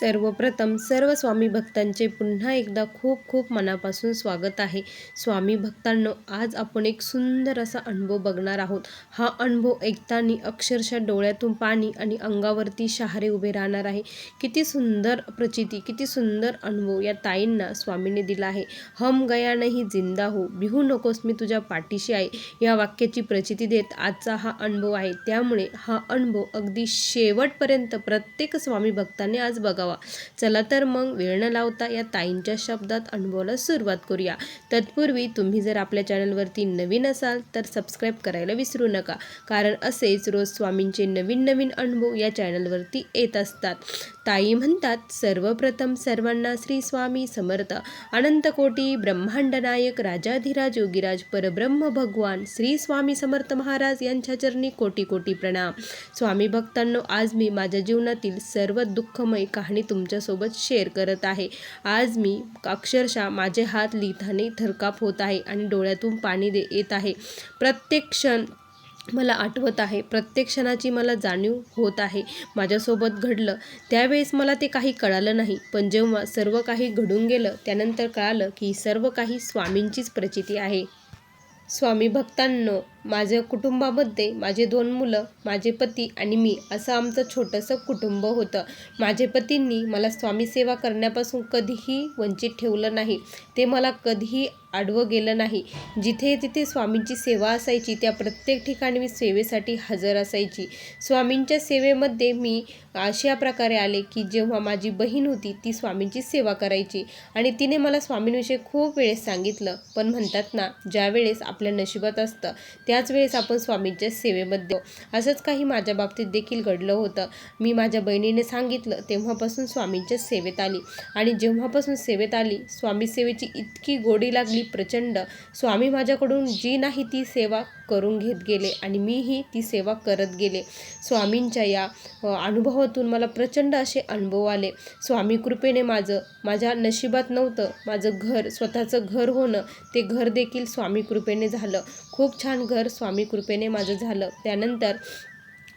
सर्वप्रथम सर्व स्वामी भक्तांचे पुन्हा एकदा खूप खूप मनापासून स्वागत आहे. स्वामी भक्तांनो आज आपण एक सुंदर असा अनुभव बघणार आहोत. हा अनुभव ऐकताना अक्षरशः डोळ्यातून पाणी आणि अंगावरती शहारे उभे राहणार आहे. किती सुंदर प्रचिती किती सुंदर अनुभव या ताईंना स्वामीने दिला आहे. हम गया नाही जिंदा हो. बिहू नकोस मी तुझ्या पाठीशी आहे. या वाक्याची प्रचिती देत आजचा हा अनुभव आहे. त्यामुळे हा अनुभव अगदी शेवटपर्यंत प्रत्येक स्वामी भक्ताने आज बघावा. चला तर मग वेळ न लावता या ताईंच्या शब्दात अनुभवाला सुरुवात करूया. तत्पूर्वी तुम्ही जर आपल्या चॅनलवरती नवीन असाल तर सबस्क्राईब करायला विसरू नका. कारण असेच रोज स्वामींचे नवीन नवीन अनुभव या चॅनलवरती येत असतात. ताई म्हणतात सर्वप्रथम सर्वांना श्री स्वामी समर्थ. अनंत कोटी ब्रह्मांड नायक राजाधिराज योगीराज परब्रह्म भगवान श्री स्वामी समर्थ महाराज यांच्या चरणी कोटी कोटी प्रणाम. स्वामी भक्तांनो आज मी माझ्या जीवनातील सर्व दुःखमय कहाणी तुमच्यासोबत शेअर करत आहे. आज मी अक्षरशः माझे हात लिहिताने थरकाप होत आहे आणि डोळ्यातून पाणी दे येत आहे. प्रत्येक क्षण मला आठवत आहे. प्रत्येक क्षणाची मला जाणीव होत आहे. माझ्यासोबत घडलं. त्यावेळेस मला ते काही कळालं नाही. पण जेव्हा सर्व काही घडून गेलं त्यानंतर कळालं की सर्व काही स्वामींचीच प्रचिती आहे. स्वामी भक्तांनो माझ्या कुटुंबामध्ये माझे दोन मुलं माझे पती आणि मी असं आमचं छोटंसं कुटुंब होतं. माझे पतींनी मला स्वामी सेवा करण्यापासून कधीही वंचित ठेवलं नाही. ते मला कधीही आडवं गेलं नाही. जिथे तिथे स्वामींची सेवा असायची त्या प्रत्येक ठिकाणी मी सेवेसाठी हजर असायची. स्वामींच्या सेवेमध्ये मी अशा प्रकारे आले की जेव्हा माझी बहीण होती ती स्वामींची सेवा करायची. आणि तिने मला स्वामींविषयी खूप वेळेस सांगितलं. पण म्हणतात ना ज्या वेळेस आपल्या नशिबात असतं त्याच वेळेस आपण स्वामींच्या सेवेमध्ये असंच काही माझ्या बाबतीत देखील घडलं होतं. मी माझ्या बहिणीने सांगितलं तेव्हापासून स्वामींच्या सेवेत आली. आणि जेव्हापासून सेवेत आली स्वामी सेवेची इतकी गोडी लागली प्रचंड. स्वामी माझ्याकडून जी नाही ती सेवा करून घेत गेले आणि मीही ती सेवा करत गेले. स्वामींच्या या अनुभवातून मला प्रचंड असे अनुभव आले. स्वामी कृपेने माझं माझ्या नशिबात नव्हतं. माझं घर स्वतःचं घर होणं ते घर देखील स्वामी कृपेने झालं. खूप छान घर स्वामी कृपेने माझं झालं. त्यानंतर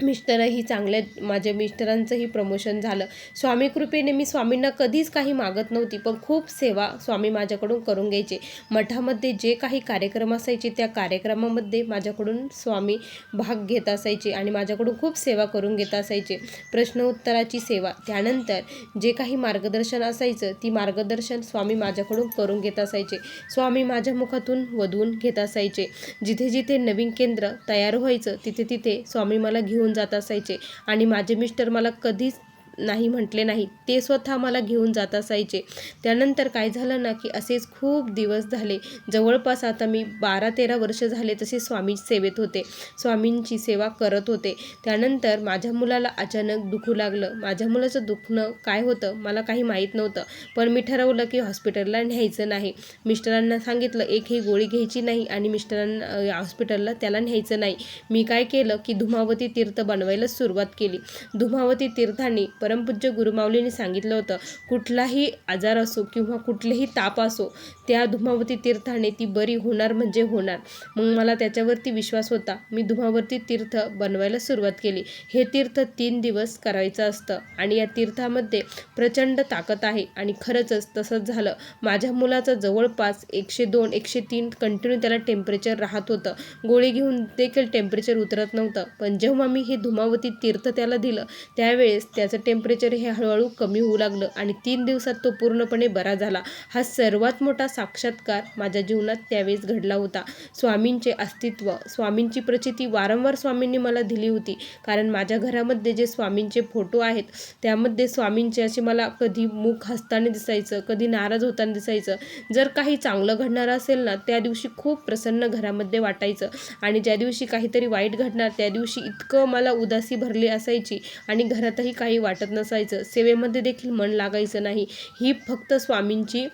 मिस्टरही चांगल्या माझ्या मिस्टरांचंही प्रमोशन झालं. स्वामी कृपेने मी स्वामींना कधीच काही मागत नव्हती पण खूप सेवा स्वामी माझ्याकडून करून घ्यायचे. मठामध्ये जे काही कार्यक्रम असायचे त्या कार्यक्रमामध्ये माझ्याकडून स्वामी भाग घेत असायचे आणि माझ्याकडून खूप सेवा करून घेत असायचे. प्रश्न उत्तराची सेवा. त्यानंतर जे काही मार्गदर्शन असायचं ती मार्गदर्शन स्वामी माझ्याकडून करून घेत असायचे. स्वामी माझ्या मुखातून वधवून घेत असायचे. जिथे जिथे नवीन केंद्र तयार व्हायचं तिथे तिथे स्वामी मला घेऊन जात असायचे. आणि माझे मिस्टर मला कधीच नाही म्हटले नाही ते स्वतः मला घेऊन जात असायचे. त्यानंतर काय झालं ना की असेच खूप दिवस झाले. जवळपास आता मी बारा तेरा वर्ष झाले तसे स्वामी सेवेत होते. स्वामींची सेवा करत होते. त्यानंतर माझ्या मुलाला अचानक दुखू लागलं. माझ्या मुलाचं दुखणं काय होतं मला काही माहीत नव्हतं. पण मी ठरवलं की हॉस्पिटलला न्यायचं नाही. मिस्टरांना सांगितलं एक ही गोळी घ्यायची नाही आणि मिस्टरांना हॉस्पिटलला त्याला न्यायचं नाही. मी काय केलं की धुमावती तीर्थ बनवायला सुरुवात केली. धुमावती तीर्थांनी परमपूज्य गुरुमाऊलीने सांगितलं होतं कुठलाही आजार असो किंवा कुठलेही ताप असो त्या धुमावती तीर्थाने ती बरी होणार म्हणजे होणार. मग मला त्याच्यावरती विश्वास होता. मी धुमावती तीर्थ बनवायला सुरुवात केली. हे तीर्थ तीन दिवस करायचं असतं आणि या तीर्थामध्ये प्रचंड ताकद आहे आणि खरंचच तसंच झालं. माझ्या मुलाचं जवळपास एकशे दोन एकशे तीन कंटिन्यू त्याला टेम्परेचर राहत होतं. गोळी घेऊन देखील टेम्परेचर उतरत नव्हतं. पण जेव्हा मी हे धुमावती तीर्थ त्याला दिलं त्यावेळेस त्याचं टेम्परेचर हे हळूहळू कमी होऊ लागलं आणि तीन दिवसात तो पूर्णपणे बरा झाला. हा सर्वात मोठा साक्षात्कार माझ्या जीवनात त्यावेळेस घडला होता. स्वामींचे अस्तित्व स्वामींची प्रचिती वारंवार स्वामींनी मला दिली होती. कारण माझ्या घरामध्ये जे स्वामींचे फोटो आहेत त्यामध्ये स्वामींचे असे मला कधी मुख हसताना दिसायचं कधी नाराज होताना दिसायचं. जर काही चांगलं घडणार असेल ना त्या दिवशी खूप प्रसन्न घरामध्ये वाटायचं. आणि ज्या दिवशी काहीतरी वाईट घडणार त्या दिवशी इतकं मला उदासी भरली असायची. आणि घरातही काही वाटत नसायचं. सेवेमध्ये देखील मन लागायचं नाही. ही फक्त स्वामींची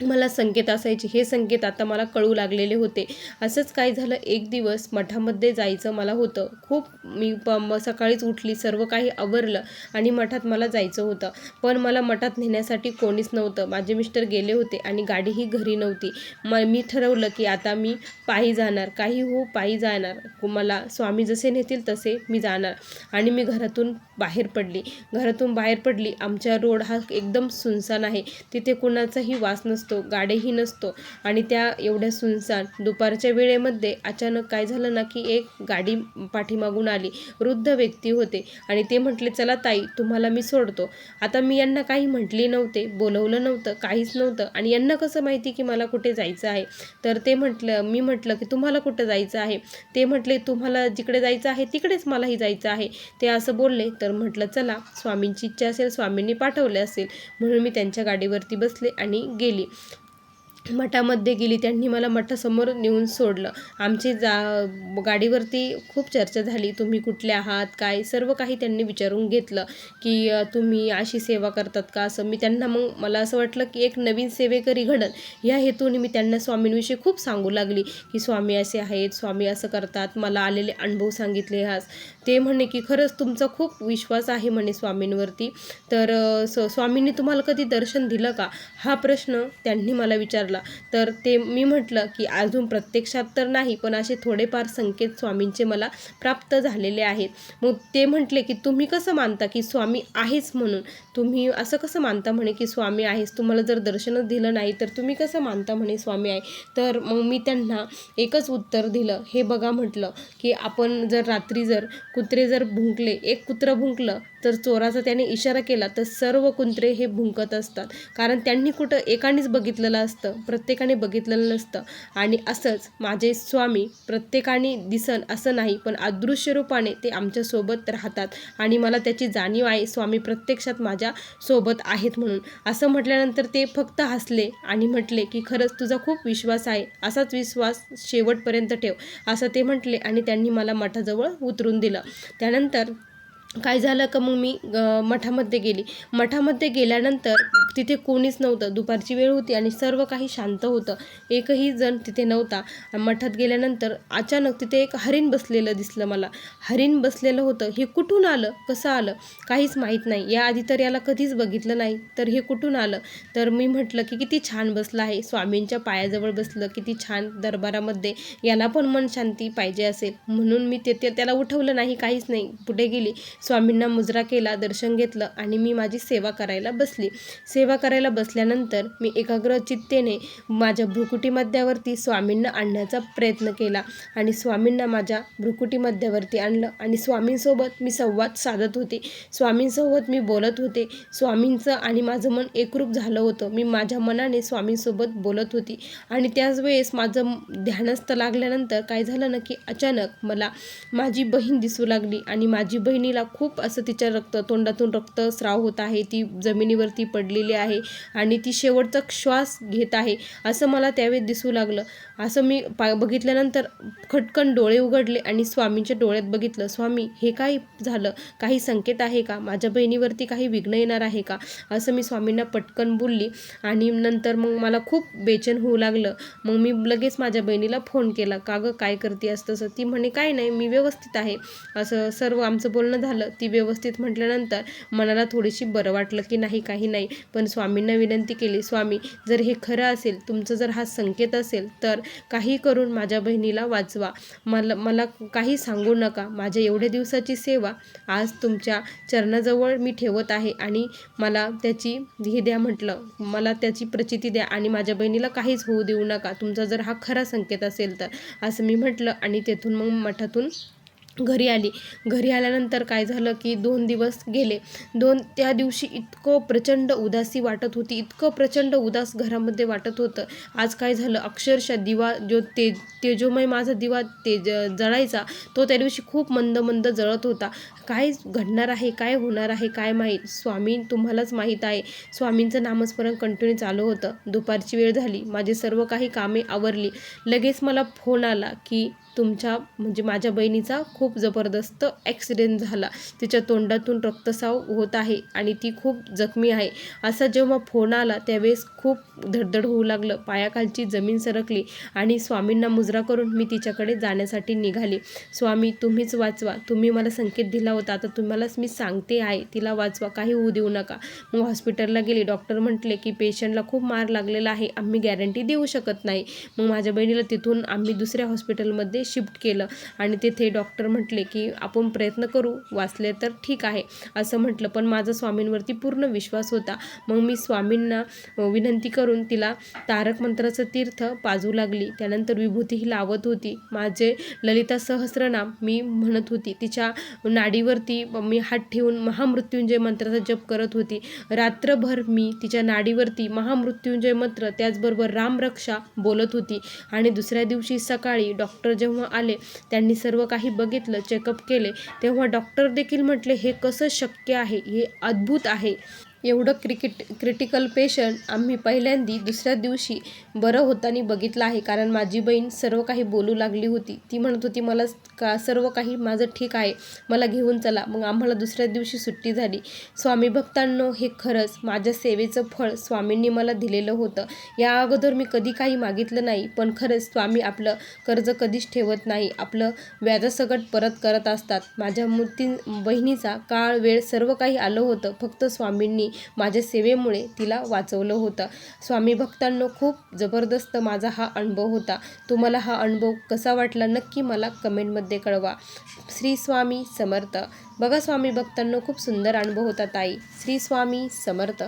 मला संकेत असायचे हे संकेत आता मला कळू लागलेले होते. असंच काय झालं एक दिवस मठामध्ये जायचं मला होतं. खूप मी प म सकाळीच उठली सर्व काही आवरलं आणि मठात मला जायचं होतं. पण मला मठात नेण्यासाठी कोणीच नव्हतं. माझे मिस्टर गेले होते आणि गाडीही घरी नव्हती. म मी ठरवलं की आता मी पायी जाणार. काही हो पायी जाणार. मला स्वामी जसे नेतील तसे मी जाणार. आणि मी घरातून बाहेर पडली. घरातून बाहेर पडली. आमच्या रोड हा एकदम सुनसान आहे. तिथे कुणाचाही वास नसतो. गाडीही नसतो. आणि त्या एवढ्या सुनसान दुपारच्या वेळेमध्ये अचानक काय झालं ना की एक गाडी पाठीमागून आली. वृद्ध व्यक्ती होते आणि ते म्हटले चला ताई तुम्हाला मी सोडतो. आता मी यांना काही म्हटले नव्हते बोलवलं नव्हतं काहीच नव्हतं. आणि यांना कसं माहिती की मला कुठे जायचं आहे? तर ते म्हटलं मी म्हटलं की तुम्हाला कुठं जायचं आहे? ते म्हटले तुम्हाला जिकडे जायचं आहे तिकडेच मलाही जायचं आहे. ते असं बोलले तर म्हटलं चला स्वामींची इच्छा असेल स्वामींनी पाठवले असेल. म्हणून मी त्यांच्या गाडीवरती बसले आणि गेली. मठामध्ये गेली त्यांनी मला मठासमोर नेऊन सोडलं. आमची जा गाडीवरती खूप चर्चा झाली तुम्ही कुठले आहात काय सर्व काही त्यांनी विचारून घेतलं की तुम्ही अशी सेवा करतात का? असं मी त्यांना मग मला असं वाटलं की एक नवीन सेवेकरी घडल. या हेतूने मी त्यांना स्वामींविषयी खूप सांगू लागली की स्वामी असे आहेत स्वामी असं करतात मला आलेले अनुभव सांगितले आहात ते म्हणे की खरंच तुमचा खूप विश्वास आहे म्हणे स्वामींवरती. तर स स्वामींनी तुम्हाला कधी दर्शन दिलं का? हा प्रश्न त्यांनी मला विचारला. तर ते मी म्हटलं की अजून प्रत्यक्षात तर नाही पण असे थोडेफार संकेत स्वामींचे मला प्राप्त झालेले आहेत. मग ते म्हटले की तुम्ही कसं मानता की स्वामी आहेच म्हणून? तुम्ही असं कसं मानता म्हणे की स्वामी आहेस? तुम्हाला जर दर्शनच दिलं नाही तर तुम्ही कसं मानता म्हणे स्वामी आहे? तर मग मी त्यांना एकच उत्तर दिलं. हे बघा म्हटलं की आपण जर रात्री जर कुत्रे जर भुंकले एक कुत्रं भुंकलं तर चोराचा त्याने इशारा केला तर सर्व कुंत्रे हे भुंकत असतात. कारण त्यांनी कुठं एकानेच बघितलेलं असतं प्रत्येकाने बघितलेलं नसतं. आणि असंच माझे स्वामी प्रत्येकाने दिसन असं नाही पण अदृश्य रूपाने ते आमच्यासोबत राहतात. आणि मला त्याची जाणीव आहे स्वामी प्रत्यक्षात माझ्या सोबत आहेत म्हणून. असं म्हटल्यानंतर ते फक्त हसले आणि म्हटले की खरंच तुझा खूप विश्वास आहे असाच विश्वास शेवटपर्यंत ठेव असं ते म्हटले आणि त्यांनी मला मठाजवळ उतरून दिलं. त्यानंतर काय झालं का मग मी मठामध्ये गेली. मठामध्ये गेल्यानंतर तिथे कोणीच नव्हतं. दुपारची वेळ होती आणि सर्व काही शांत होतं. एकही जण तिथे नव्हता. मठात गेल्यानंतर अचानक तिथे एक हरिण बसलेलं दिसलं मला. हरिण बसलेलं होतं. हे कुठून आलं? कसं आलं? काहीच माहीत नाही. याआधी तर याला कधीच बघितलं नाही. तर हे कुठून आलं? तर मी म्हटलं की किती छान बसलं आहे. स्वामींच्या पायाजवळ बसलं. किती छान दरबारामध्ये याला पण मन शांती पाहिजे असेल. म्हणून मी ते ते- त्याला उठवलं नाही. काहीच नाही. पुढे गेली. स्वामींना मुजरा केला दर्शन घेतलं आणि मी माझी सेवा करायला बसली. सेवा करायला बसल्यानंतर मी एकाग्र चित्तेने माझ्या भ्रुकुटी मध्यावरती स्वामींना आणण्याचा प्रयत्न केला आणि स्वामींना माझ्या भ्रुकुटी मध्यावरती आणलं आणि स्वामींसोबत मी संवाद साधत होते. स्वामींसोबत मी बोलत होते. स्वामींचं आणि माझं मन एकरूप झालं होतं. मी माझ्या मनाने स्वामींसोबत बोलत होती आणि त्याच वेळेस माझं ध्यानस्थ लागल्यानंतर काय झालं ना की अचानक मला माझी बहीण दिसू लागली आणि माझी बहिणीला खूप असं तिच्या रक्त तोंडातून रक्तस्राव होत आहे. ती जमिनीवरती पडलेली आहे आणि ती शेवटचा श्वास घेत आहे असं मला त्यावेळी दिसू लागलं. असं मी पा बघितल्यानंतर खटकन डोळे उघडले आणि स्वामींच्या डोळ्यात बघितलं स्वामी हे काय झालं? काही संकेत आहे का? माझ्या बहिणीवरती काही विघ्न येणार आहे का? असं मी स्वामींना पटकन बोलली आणि नंतर मग मला खूप बेचैन होऊ लागलं. मग मी लगेच माझ्या बहिणीला फोन केला का गं काय करते असं तसं? ती म्हणे काय नाही मी व्यवस्थित आहे. असं सर्व आमचं बोलणं झालं. ती व्यवस्थित म्हटल्यानंतर मनाला थोडीशी बरं वाटलं की नाही काही नाही. पण स्वामींना विनंती केली स्वामी जर हे खरं असेल तुमचं जर हा संकेत असेल तर काही करून माझ्या बहिणीला वाचवा. मला मला काही सांगू नका. माझ्या एवढ्या दिवसाची सेवा आज तुमच्या चरणाजवळ मी ठेवत आहे आणि मला त्याची हे द्या म्हटलं. मला त्याची प्रचिती द्या आणि माझ्या बहिणीला काहीच होऊ देऊ नका. तुमचा जर हा खरा संकेत असेल तर असं मी म्हटलं आणि तेथून मग मठातून घरी आली. घरी आल्यानंतर काय झालं की दोन दिवस गेले. दोन त्या दिवशी इतकं प्रचंड उदासी वाटत होती. इतकं प्रचंड उदास घरामध्ये वाटत होतं. आज काय झालं? अक्षरशः दिवा जो ते तेजोमय माझा दिवा ते जळायचा. तो त्या दिवशी खूप मंद मंद जळत होता. काय घडणार आहे? काय होणार आहे? काय माहीत? स्वामी तुम्हालाच माहीत आहे. स्वामींचं नामस्मरण कंटिन्यू चालू होतं. दुपारची वेळ झाली. माझी सर्व काही कामे आवरली. लगेच मला फोन आला की तुमच्या म्हणजे माझ्या बहिणीचा खूप जबरदस्त ॲक्सिडेंट झाला. तिच्या तोंडातून रक्तसाव होत आहे आणि ती खूप जखमी आहे. असा जेव्हा फोन आला त्यावेळेस खूप धडधड होऊ लागलं. पायाखालची जमीन सरकली आणि स्वामींना मुजरा करून मी तिच्याकडे जाण्यासाठी निघाली. स्वामी तुम्हीच वाचवा. तुम्ही मला संकेत दिला होता. आता तुम्हालाच मी सांगते आहे. तिला वाचवा. काही होऊ देऊ नका. मग हॉस्पिटलला गेली. डॉक्टर म्हटले की पेशंटला खूप मार लागलेला आहे. आम्ही गॅरंटी देऊ शकत नाही. मग माझ्या बहिणीला तिथून आम्ही दुसऱ्या हॉस्पिटलमध्ये शिफ्ट केलं. आणि तिथे डॉक्टर म्हटले की आपण प्रयत्न करू वाचले तर ठीक आहे असं म्हटलं. पण माझा स्वामींवरती पूर्ण विश्वास होता. मग मी स्वामींना विनंती करून तिला तारक मंत्राचं तीर्थ पाजू लागली. त्यानंतर विभूतीही लावत होती. माझे ललिता सहस्रनाम मी म्हणत होती. तिच्या नाडीवरती मी हात ठेवून महामृत्युंजय मंत्राचा जप करत होती. रात्रभर मी तिच्या नाडीवरती महामृत्युंजय मंत्र त्याचबरोबर रामरक्षा बोलत होती. आणि दुसऱ्या दिवशी सकाळी डॉक्टर जेव्हा आले त्यांनी सर्व काही बघितलं चेकअप केले तेव्हा डॉक्टर देखील म्हटले हे कसं शक्य आहे? हे अद्भुत आहे. एवढं क्रिकेट क्रिटिकल पेशंट आम्ही पहिल्यांदी दुसऱ्या दिवशी बरं होताना बघितलं आहे. कारण माझी बहीण सर्व काही बोलू लागली होती. ती म्हणत होती मला का सर्व काही माझं ठीक आहे. मला घेऊन चला. मग आम्हाला दुसऱ्या दिवशी सुट्टी झाली. स्वामी भक्तांनो हे खरंच माझ्या सेवेचं फळ स्वामींनी मला दिलेलं होतं. या अगोदर मी कधी काही मागितलं नाही पण खरंच स्वामी आपलं कर्ज कधीच ठेवत नाही. आपलं व्याजासकट परत करत असतात. माझ्या मूर्ती बहिणीचा काळ वेळ सर्व काही आलं होतं. फक्त स्वामींनी माझ्या सेवेमुळे तिला वाचवलं होतं. स्वामी भक्तांनो खूप जबरदस्त माझा हा अनुभव होता. तुम्हाला हा अनुभव कसा वाटला नक्की मला कमेंटमध्ये कळवा. श्री स्वामी समर्थ. बघा स्वामी भक्तांनो खूप सुंदर अनुभव होता ताई. श्री स्वामी समर्थ.